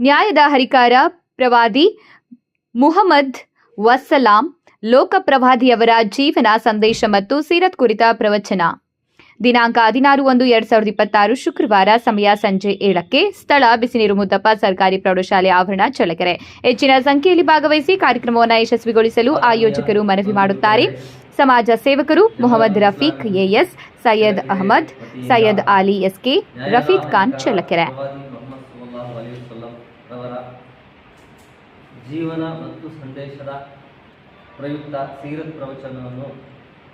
ನ್ಯಾಯದ ಹರಿಕಾರ ಪ್ರವಾದಿ ಮುಹಮ್ಮದ್ ವಸ್ಸಲಾಂ ಲೋಕಪ್ರವಾದಿಯವರ ಜೀವನ ಸಂದೇಶ ಮತ್ತು ಸೀರತ್ ಕುರಿತ ಪ್ರವಚನ. ದಿನಾಂಕ ಹದಿನಾರು ಒಂದು, ಎರಡ್ ಸಾವಿರದ ಇಪ್ಪತ್ತಾರು, ಶುಕ್ರವಾರ ಸಮಯ ಸಂಜೆ ಏಳಕ್ಕೆ ಸ್ಥಳ ಬಿಸಿನೀರು ಮುದ್ದಪ್ಪ ಸರ್ಕಾರಿ ಪ್ರೌಢಶಾಲೆ ಆವರಣ ಚಳ್ಳಕೆರೆ. ಹೆಚ್ಚಿನ ಸಂಖ್ಯೆಯಲ್ಲಿ ಭಾಗವಹಿಸಿ ಕಾರ್ಯಕ್ರಮವನ್ನು ಯಶಸ್ವಿಗೊಳಿಸಲು ಆಯೋಜಕರು ಮನವಿ ಮಾಡುತ್ತಾರೆ. ಸಮಾಜ ಸೇವಕರು ಮೊಹಮ್ಮದ್ ರಫೀಕ್ ಎಎಸ್ ಸೈಯದ್ ಅಹಮದ್, ಸೈಯದ್ ಆಲಿ ಎಸ್ಕೆ ರಫೀದ್ ಖಾನ್, ಚಳ್ಳಕೆರೆ. ಜೀವನ ಮತ್ತು ಸಂದೇಶದ ಪ್ರಯುಕ್ತ ಸೀರತ್ ಪ್ರವಚನವನ್ನು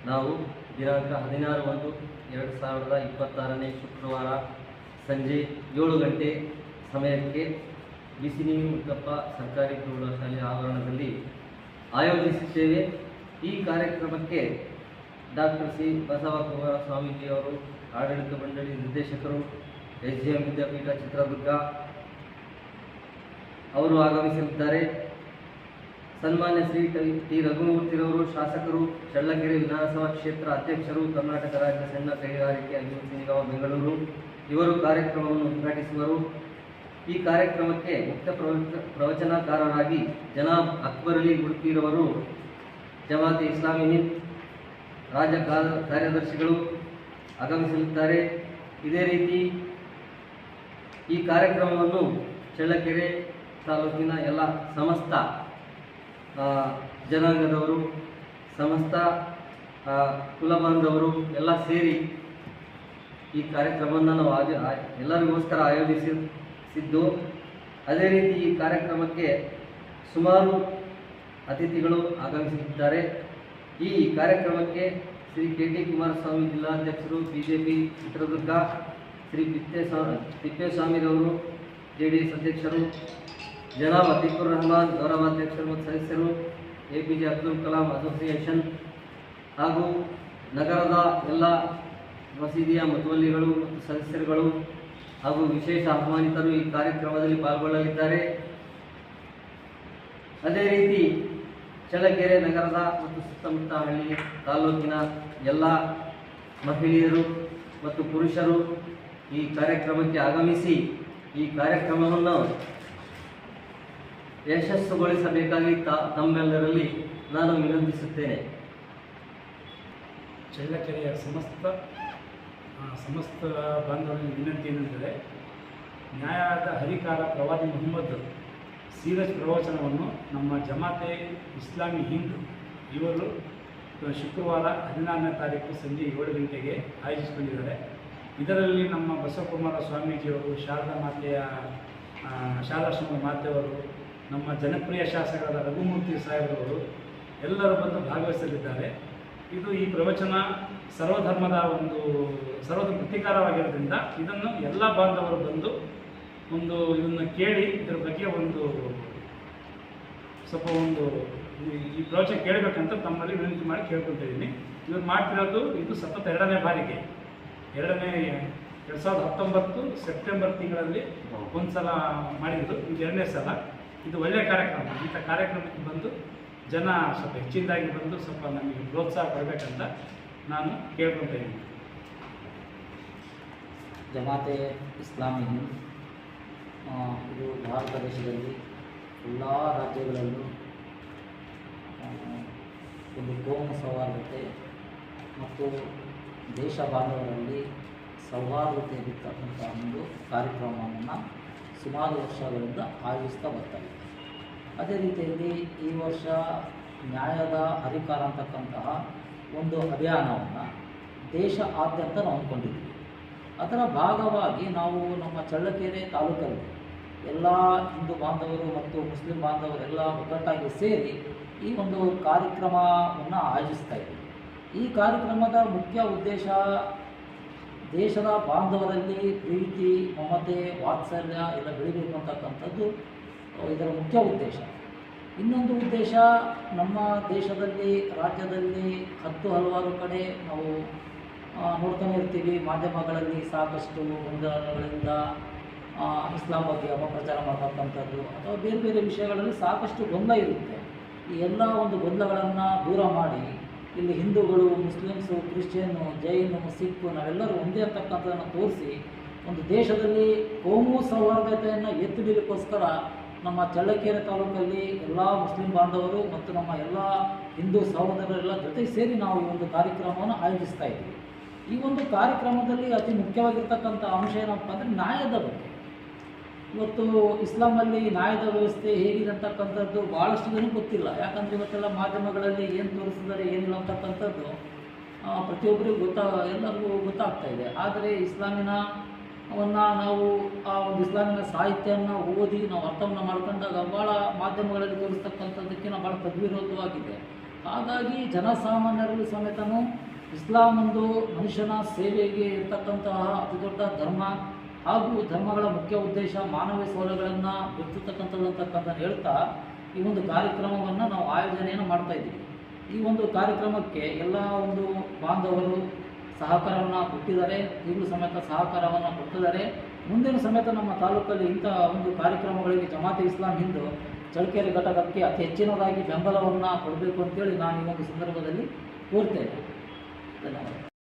ನಾವು ದಿನಾಂಕ ಹದಿನಾರು ಒಂದು ಎರಡು ಸಾವಿರದ ಇಪ್ಪತ್ತಾರನೇ ಶುಕ್ರವಾರ ಸಂಜೆ ಏಳು ಗಂಟೆ ಸಮಯಕ್ಕೆ ಬಿಸಿನೀರು ಮುತ್ತಪ್ಪ ಸರ್ಕಾರಿ ಪ್ರೌಢಶಾಲೆ ಆವರಣದಲ್ಲಿ ಆಯೋಜಿಸುತ್ತೇವೆ. ಈ ಕಾರ್ಯಕ್ರಮಕ್ಕೆ ಡಾಕ್ಟರ್ ಸಿ ಬಸವಕುಮಾರ ಸ್ವಾಮೀಜಿಯವರು, ಆಡಳಿತ ಮಂಡಳಿ ನಿರ್ದೇಶಕರು, ಎಸ್ ಜಿ ಎಂ ವಿದ್ಯಾಪೀಠ ಚಿತ್ರದುರ್ಗ ಅವರು ಆಗಮಿಸಲಿದ್ದಾರೆ. ಸನ್ಮಾನ್ಯ ಶ್ರೀ ಟಿ- ರಘುಮೂರ್ತಿರವರು, ಶಾಸಕರು, ಚಳ್ಳಕೆರೆ ವಿಧಾನಸಭಾ ಕ್ಷೇತ್ರ ಅಧ್ಯಕ್ಷರು, ಕರ್ನಾಟಕ ರಾಜ್ಯ ಸಣ್ಣ ಕೈಗಾರಿಕೆ ಅಭಿವೃದ್ಧಿ ನಿಗಮ ಬೆಂಗಳೂರು. ಇವರು ಕಾರ್ಯಕ್ರಮವನ್ನು ಉದ್ಘಾಟಿಸುವರು. ಈ ಕಾರ್ಯಕ್ರಮಕ್ಕೆ ಮುಖ್ಯ ಪ್ರವಚ, ಪ್ರವಚನಕಾರರಾಗಿ ಜನಾಬ್ ಅಕ್ಬರ್ ಅಲಿ ಉಡುಪಿರವರು ಜಮಾತೆ ಇಸ್ಲಾಮಿ ಹಿಂದ್ ರಾಜ್ಯ ಕಾರ್ಯದರ್ಶಿಗಳು ಆಗಮಿಸಲಿದ್ದಾರೆ. ಇದೇ ರೀತಿ ಈ ಕಾರ್ಯಕ್ರಮವನ್ನು ಚಳ್ಳಕೆರೆ ತಾಲೂಕಿನ ಎಲ್ಲ ಸಮಸ್ತ ಜನಾಂಗದವರು, ಸಮಸ್ತ ಕುಲಬಾಂಧವರು ಎಲ್ಲ ಸೇರಿ ಈ ಕಾರ್ಯಕ್ರಮವನ್ನು ನಾವು ಆಯೋ ಎಲ್ಲರಿಗೋಸ್ಕರ ಆಯೋಜಿಸಿದ್ದು. ಅದೇ ರೀತಿ ಈ ಕಾರ್ಯಕ್ರಮಕ್ಕೆ ಸುಮಾರು ಅತಿಥಿಗಳು ಆಗಮಿಸಿದ್ದಾರೆ. ಈ ಕಾರ್ಯಕ್ರಮಕ್ಕೆ Shri K T Kumaraswamy ಜಿಲ್ಲಾಧ್ಯಕ್ಷರು B J P Chitradurga Shri ತಿಪ್ಪೇಸ್ವಾ ತಿಪ್ಪೇಸ್ವಾಮಿರವರು, ಜೆ ಡಿ ಎಸ್ ಅಧ್ಯಕ್ಷರು ಜನಾಬ್ ಅತೀಕುರ್ ರಹಮಾನ್ ಗೌರವಾಧ್ಯಕ್ಷರು ಮತ್ತು ಸದಸ್ಯರು A P J Abdul Kalam association ಹಾಗೂ ನಗರದ ಎಲ್ಲ ಮಸೀದಿಯ ಮತವಲ್ಲಿಗಳು ಮತ್ತು ಸದಸ್ಯರುಗಳು ಹಾಗೂ ವಿಶೇಷ ಆಹ್ವಾನಿತರು ಈ ಕಾರ್ಯಕ್ರಮದಲ್ಲಿ ಪಾಲ್ಗೊಳ್ಳಲಿದ್ದಾರೆ. ಅದೇ ರೀತಿ ಚಳ್ಳಕೆರೆ ನಗರದ ಮತ್ತು ಸುತ್ತಮುತ್ತ ಹಳ್ಳಿ ತಾಲೂಕಿನ ಎಲ್ಲ ಮಹಿಳೆಯರು ಮತ್ತು ಪುರುಷರು ಈ ಕಾರ್ಯಕ್ರಮಕ್ಕೆ ಆಗಮಿಸಿ ಈ ಕಾರ್ಯಕ್ರಮವನ್ನು ಯಶಸ್ಸುಗೊಳಿಸಬೇಕಾಗಿ ತಮ್ಮೆಲ್ಲರಲ್ಲಿ ನಾನು ವಿನಂತಿಸುತ್ತೇನೆ. ಚಳ್ಳಕೆರೆಯ ಸಮಸ್ತ ಸಮಸ್ತ ಬಾಂಧವರಲ್ಲಿ ವಿನಂತಿ ಏನೆಂದರೆ ನ್ಯಾಯದ ಹರಿಕಾರ ಪ್ರವಾದಿ ಮೊಹಮ್ಮದ್ ಸೀರಜ್ ಪ್ರವಚನವನ್ನು ನಮ್ಮ ಜಮಾತೆ ಇಸ್ಲಾಮಿ ಹಿಂದ್, ಇವರು ಶುಕ್ರವಾರ ಹದಿನಾರನೇ ತಾರೀಕು ಸಂಜೆ ಏಳು ಗಂಟೆಗೆ ಆಯೋಜಿಸಿಕೊಂಡಿದ್ದಾರೆ. ಇದರಲ್ಲಿ ನಮ್ಮ ಬಸವಕುಮಾರ ಸ್ವಾಮೀಜಿಯವರು, ಶಾರದಾ ಮಾತೆಯ ಶಾರದಾಶ್ರಮ ಮಾತೆಯವರು ನಮ್ಮ ಜನಪ್ರಿಯ ಶಾಸಕರಾದ ರಘುಮೂರ್ತಿ ಸಾಹೇಬ್ರವರು ಎಲ್ಲರೂ ಬಂದು ಭಾಗವಹಿಸಲಿದ್ದಾರೆ. ಇದು ಈ ಪ್ರವಚನ ಸರ್ವಧರ್ಮದ ಒಂದು ಸರ್ವಧರ್ಮ ಪ್ರತೀಕಾರವಾಗಿರೋದ್ರಿಂದ ಇದನ್ನು ಎಲ್ಲ ಬಾಂಧವರು ಬಂದು ಒಂದು ಇದನ್ನು ಕೇಳಿ ಇದರ ಬಗ್ಗೆ ಒಂದು ಸ್ವಲ್ಪ ಒಂದು ಈ- ಪ್ರವಚನ ಕೇಳಬೇಕಂತ ತಮ್ಮಲ್ಲಿ ವಿನಂತಿ ಮಾಡಿ ಕೇಳ್ಕೊತಾ ಇದ್ದೀನಿ. ಇವ್ರು ಮಾಡ್ತಿರೋದು ಇದು ಸತತ ಎರಡನೇ ಬಾರಿಗೆ. ಎರಡನೇ ಎರಡು ಸಾವಿರದ ಹತ್ತೊಂಬತ್ತು ಸೆಪ್ಟೆಂಬರ್ ತಿಂಗಳಲ್ಲಿ ಒಂದು ಸಲ ಮಾಡಿದ್ದು ಇದು ಎರಡನೇ ಸಲ. ಇದು ಒಳ್ಳೆಯ ಕಾರ್ಯಕ್ರಮ. ಇಂಥ ಕಾರ್ಯಕ್ರಮಕ್ಕೆ ಬಂದು ಜನ ಸ್ವಲ್ಪ ಹೆಚ್ಚಿನದಾಗಿ ಬಂದು ಸ್ವಲ್ಪ ನಮಗೆ ಪ್ರೋತ್ಸಾಹ ಕೊಡಬೇಕಂತ ನಾನು ಕೇಳ್ಕೊತಾ ಇದ್ದೀನಿ. ಜಮಾತೆ ಇಸ್ಲಾಮಿ ಇದು ಭಾರತ ದೇಶದಲ್ಲಿ ಎಲ್ಲ ರಾಜ್ಯಗಳಲ್ಲೂ ಒಂದು ಕೋಮು ಸೌಹಾರ್ದತೆ ಮತ್ತು ದೇಶ ಬಾಂಧವರಲ್ಲಿ ಸೌಹಾರ್ದತೆ ಬಿತ್ತಕ್ಕಂಥ ಒಂದು ಕಾರ್ಯಕ್ರಮವನ್ನು ಸುಮಾರು ವರ್ಷಗಳಿಂದ ಆಯೋಜಿಸ್ತಾ ಬರ್ತಾರೆ. ಅದೇ ರೀತಿಯಲ್ಲಿ ಈ ವರ್ಷ ನ್ಯಾಯದ ಅಧಿಕಾರ ಅಂತಕ್ಕಂತಹ ಒಂದು ಅಭಿಯಾನವನ್ನು ದೇಶ ಆದ್ಯಂತ ನಾವು ಅಂದ್ಕೊಂಡಿದ್ವಿ ಅದರ ಭಾಗವಾಗಿ ನಾವು ನಮ್ಮ ಚಳ್ಳಕೆರೆ ತಾಲೂಕಲ್ಲಿ ಎಲ್ಲ ಹಿಂದೂ ಬಾಂಧವರು ಮತ್ತು ಮುಸ್ಲಿಂ ಬಾಂಧವರೆಲ್ಲ ಒಗ್ಗಟ್ಟಾಗಿ ಸೇರಿ ಈ ಒಂದು ಕಾರ್ಯಕ್ರಮವನ್ನು ಆಯೋಜಿಸ್ತಾ ಇದ್ದೀವಿ. ಈ ಕಾರ್ಯಕ್ರಮದ ಮುಖ್ಯ ಉದ್ದೇಶ ದೇಶದ ಬಾಂಧವರಲ್ಲಿ ಪ್ರೀತಿ, ಮಮತೆ, ವಾತ್ಸಲ್ಯ ಎಲ್ಲ ಬೆಳಿಬೇಕು ಅಂತಕ್ಕಂಥದ್ದು ಇದರ ಮುಖ್ಯ ಉದ್ದೇಶ. ಇನ್ನೊಂದು ಉದ್ದೇಶ, ನಮ್ಮ ದೇಶದಲ್ಲಿ, ರಾಜ್ಯದಲ್ಲಿ ಹತ್ತು ಹಲವಾರು ಕಡೆ ನಾವು ನೋಡ್ತಾನೆ ಇರ್ತೀವಿ. ಮಾಧ್ಯಮಗಳಲ್ಲಿ ಸಾಕಷ್ಟು ಗೊಂದಲಗಳಿಂದ ಇಸ್ಲಾಂ ಬಗ್ಗೆ ಅಪಪ್ರಚಾರ ಮಾಡ್ತಕ್ಕಂಥದ್ದು ಅಥವಾ ಬೇರೆ ಬೇರೆ ವಿಷಯಗಳಲ್ಲಿ ಸಾಕಷ್ಟು ಗೊಂದಲ ಇರುತ್ತೆ. ಈ ಎಲ್ಲ ಒಂದು ಗೊಂದಲಗಳನ್ನು ದೂರ ಮಾಡಿ ಇಲ್ಲಿ ಹಿಂದೂಗಳು, ಮುಸ್ಲಿಮ್ಸು ಕ್ರಿಶ್ಚಿಯನ್ನು ಜೈನು ಸಿಖ್ ನಾವೆಲ್ಲರೂ ಒಂದೇ ಅಂತಕ್ಕಂಥದ್ದನ್ನು ತೋರಿಸಿ ಒಂದು ದೇಶದಲ್ಲಿ ಕೋಮು ಸೌಹಾರ್ದತೆಯನ್ನು ಎತ್ತಿಡಲಿಕ್ಕೋಸ್ಕರ ನಮ್ಮ ಚಳ್ಳಕೆರೆ ತಾಲೂಕಲ್ಲಿ ಎಲ್ಲ ಮುಸ್ಲಿಂ ಬಾಂಧವರು ಮತ್ತು ನಮ್ಮ ಎಲ್ಲ ಹಿಂದೂ ಸಹೋದರರೆಲ್ಲ ಜೊತೆ ಸೇರಿ ನಾವು ಈ ಒಂದು ಕಾರ್ಯಕ್ರಮವನ್ನು ಆಯೋಜಿಸ್ತಾ ಇದ್ದೀವಿ. ಈ ಒಂದು ಕಾರ್ಯಕ್ರಮದಲ್ಲಿ ಅತಿ ಮುಖ್ಯವಾಗಿರ್ತಕ್ಕಂಥ ಅಂಶ ಏನಪ್ಪ ಅಂದರೆ ನ್ಯಾಯದ ಬಗ್ಗೆ. ಇವತ್ತು ಇಸ್ಲಾಮಲ್ಲಿ ನ್ಯಾಯದ ವ್ಯವಸ್ಥೆ ಹೇಗಿದೆ ಅಂತಕ್ಕಂಥದ್ದು ಭಾಳಷ್ಟು ಜನಕ್ಕೆ ಗೊತ್ತಿಲ್ಲ. ಯಾಕಂದರೆ ಇವತ್ತೆಲ್ಲ ಮಾಧ್ಯಮಗಳಲ್ಲಿ ಏನು ತೋರಿಸಿದ್ದಾರೆ, ಏನಿಲ್ಲ ಅಂತಕ್ಕಂಥದ್ದು ಪ್ರತಿಯೊಬ್ಬರಿಗೂ ಗೊತ್ತಾ, ಎಲ್ಲರಿಗೂ ಗೊತ್ತಾಗ್ತಾ ಇದೆ. ಆದರೆ ಇಸ್ಲಾಮಿನ ಅವನ್ನು ನಾವು, ಆ ಒಂದು ಇಸ್ಲಾಮಿನ ಸಾಹಿತ್ಯವನ್ನು ಓದಿ ನಾವು ಅರ್ಥವನ್ನು ಮಾಡ್ಕೊಂಡಾಗ ಭಾಳ ಮಾಧ್ಯಮಗಳಲ್ಲಿ ತೋರಿಸ್ತಕ್ಕಂಥದ್ದಕ್ಕೆ ನಾವು ಭಾಳ ತದ್ವಿರೋಧವಾಗಿದೆ. ಹಾಗಾಗಿ ಜನಸಾಮಾನ್ಯರಲ್ಲೂ ಸಮೇತನೂ ಇಸ್ಲಾಂ ಒಂದು ಮನುಷ್ಯನ ಸೇವೆಗೆ ಇರ್ತಕ್ಕಂತಹ ಅತಿ ದೊಡ್ಡ ಧರ್ಮ. ಹಾಗೂ ಧರ್ಮಗಳ ಮುಖ್ಯ ಉದ್ದೇಶ ಮಾನವೀಯ ಸೌಲಭ್ಯಗಳನ್ನು ಹೆಚ್ಚುತಕ್ಕಂಥದ್ದು ಹೇಳ್ತಾ ಈ ಒಂದು ಕಾರ್ಯಕ್ರಮವನ್ನು ನಾವು ಆಯೋಜನೆಯನ್ನು ಮಾಡ್ತಾ ಇದ್ದೀವಿ. ಈ ಒಂದು ಕಾರ್ಯಕ್ರಮಕ್ಕೆ ಎಲ್ಲ ಒಂದು ಬಾಂಧವರು ಸಹಕಾರವನ್ನು ಕೊಟ್ಟಿದ್ದಾರೆ. ಈಗಲೂ ಸಮೇತ ಸಹಕಾರವನ್ನು ಕೊಟ್ಟಿದ್ದಾರೆ. ಮುಂದಿನ ಸಮೇತ ನಮ್ಮ ತಾಲೂಕಲ್ಲಿ ಇಂಥ ಒಂದು ಕಾರ್ಯಕ್ರಮಗಳಿಗೆ ಜಮಾತೆ ಇಸ್ಲಾಂ ಹಿಂದೂ ಚಳ್ಳಕೆರೆ ಘಟಕಕ್ಕೆ ಅತಿ ಹೆಚ್ಚಿನದಾಗಿ ಬೆಂಬಲವನ್ನು ಕೊಡಬೇಕು ಅಂತೇಳಿ ನಾನು ಈ ಒಂದು ಸಂದರ್ಭದಲ್ಲಿ ಕೋರ್ತೇನೆ ಧನ್ಯವಾದ